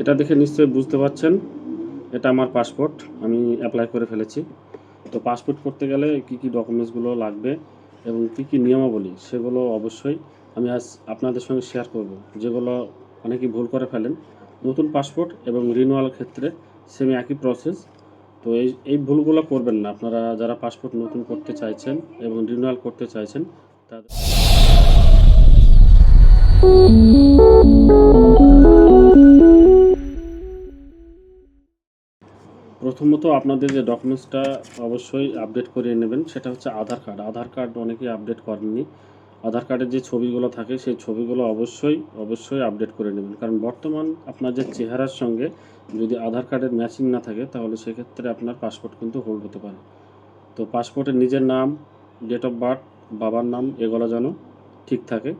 এটা দেখে নিশ্চয়ই বুঝতে পারছেন। এটা আমার পাসপোর্ট আমি অ্যাপ্লাই করে ফেলেছি। তো পাসপোর্ট করতে গেলে কি কি ডকুমেন্টসগুলো লাগবে এবং কি কি নিয়মাবলী সেগুলো অবশ্যই আমি আজ আপনাদের সঙ্গে শেয়ার করব। যেগুলো অনেকেই ভুল করে ফেলেন। নতুন পাসপোর্ট এবং রিনুয়াল ক্ষেত্রে সেম একই প্রসেস তো এই এই ভুলগুলো করবেন না। আপনারা যারা পাসপোর্ট নতুন করতে চাইছেন এবং রিনুয়াল করতে চাইছেন তাদের প্রথমত আপনাদের যে ডকুমেন্টসটা অবশ্যই আপডেট করিয়ে নেবেন, সেটা হচ্ছে আধার কার্ড আধার কার্ড অনেকেই আপডেট করেননি। আধার কার্ডের যে ছবিগুলো থাকে, সেই ছবিগুলো অবশ্যই অবশ্যই আপডেট করে নেবেন। কারণ বর্তমান আপনার যে চেহারার সঙ্গে যদি আধার কার্ডের ম্যাচিং না থাকে, তাহলে সেক্ষেত্রে আপনার পাসপোর্ট কিন্তু হোল্ড হতে পারে। তো পাসপোর্টের নিজের নাম ডেট অফ বার্থ বাবার নাম, এগুলো যেন ঠিক থাকে।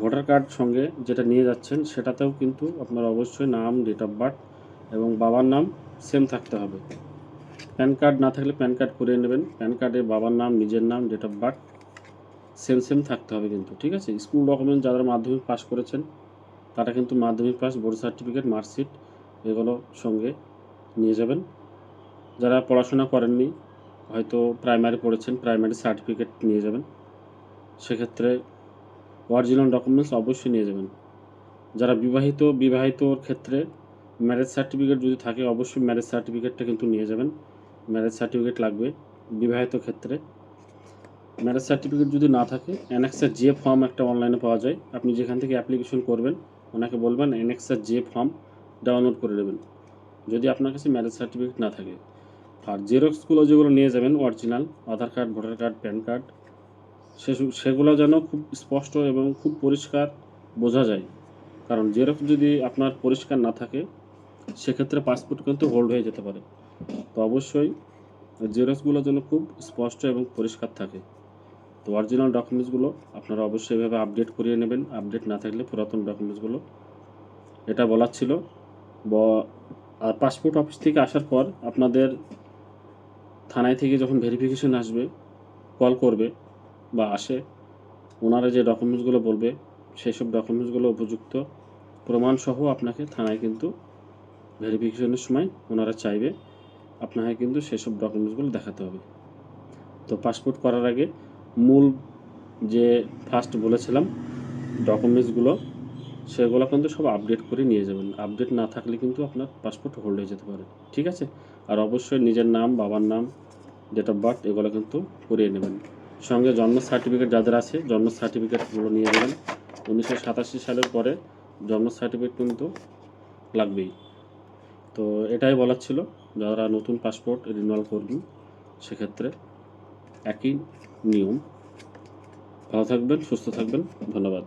ভোটার কার্ড সঙ্গে যেটা নিয়ে যাচ্ছেন, সেটাতেও কিন্তু আপনার অবশ্যই নাম ডেট অফ বার্থ এবং বাবার নাম সেম থাকতে হবে। প্যান কার্ড না থাকলে প্যান কার্ড করিয়ে নেবেন। প্যান কার্ডে বাবার নাম, নিজের নাম date of birth same same থাকতে হবে কিন্তু, ঠিক আছে? স্কুল ডকুমেন্ট যারা মাধ্যমিক পাস করেছেন, তারা কিন্তু মাধ্যমিক পাস বোর্ড সার্টিফিকেট মার্কশিট এগুলো সঙ্গে নিয়ে যাবেন। যারা পড়াশোনা করেননি, হয়তো প্রাইমারি পড়েছেন প্রাইমারি সার্টিফিকেট নিয়ে যাবেন। সেক্ষেত্রে অরিজিনাল ডকুমেন্টস অবশ্যই নিয়ে যাবেন। যারা বিবাহিত, বিবাহিতর ক্ষেত্রে ম্যারেজ সার্টিফিকেট যদি থাকে, অবশ্যই ম্যারেজ সার্টিফিকেটটা কিন্তু নিয়ে যাবেন। ম্যারেজ সার্টিফিকেট লাগবে বিবাহিত ক্ষেত্রে। ম্যারেজ সার্টিফিকেট যদি না থাকে অ্যানেক্সার যে ফর্ম একটা অনলাইনে পাওয়া যায়। আপনি যেখান থেকে অ্যাপ্লিকেশন করবেন, ওনাকে বলবেন অ্যানেক্সার যে ফর্ম ডাউনলোড করে নেবেন। যদি আপনার কাছে ম্যারেজ সার্টিফিকেট না থাকে, আর জেরক্সগুলো যেগুলো নিয়ে যাবেন original Aadhaar card voter card PAN card সেগুলো যেন খুব স্পষ্ট এবং খুব পরিষ্কার বোঝা যায়। কারণ জেরক্স যদি আপনার পরিষ্কার না থাকে সেক্ষেত্রে পাসপোর্ট কিন্তু হোল্ড হয়ে যেতে পারে। তো অবশ্যই জেরক্সগুলো যেন খুব স্পষ্ট এবং পরিষ্কার থাকে। তো অরিজিনাল ডকুমেন্টসগুলো আপনারা অবশ্যই এভাবে আপডেট করিয়ে নেবেন। আপডেট না থাকলে পুরাতন ডকুমেন্টসগুলো এটা বলার ছিল। ব- আর পাসপোর্ট অফিস থেকে আসার পর আপনাদের থানায় থেকে যখন ভেরিফিকেশন আসবে কল করবে বা আসে, ওনারা যে ডকুমেন্টসগুলো বলবে, সেই সব ডকুমেন্টসগুলো উপযুক্ত প্রমাণসহ আপনাকে থানায় কিন্তু ভেরিফিকেশনের সময় ওনারা চাইবে আপনাকে কিন্তু সেসব ডকুমেন্টসগুলো দেখাতে হবে। তো পাসপোর্ট করার আগে মূল যে ফার্স্ট বলেছিলাম ডকুমেন্টসগুলো সেগুলো কিন্তু সব আপডেট করে নিয়ে যাবেন। আপডেট না থাকলে কিন্তু আপনার পাসপোর্ট হোল্ড হয়ে যেতে পারে, ঠিক আছে? আর অবশ্যই নিজের নাম, বাবার নাম ডেট অফ বার্থ এগুলো কিন্তু করিয়ে নেবেন। সঙ্গে জন্ম সার্টিফিকেট যাদের আছে, জন্ম সার্টিফিকেটগুলো নিয়ে নেবেন। উনিশশো সাতাশি সালের পরে জন্ম সার্টিফিকেট কিন্তু লাগবেই। তো এটাই বলার ছিল। যারা নতুন পাসপোর্ট রিনিউয়াল করবেন, সেক্ষেত্রে একই নিয়ম। ভালো থাকবেন, সুস্থ থাকবেন। ধন্যবাদ।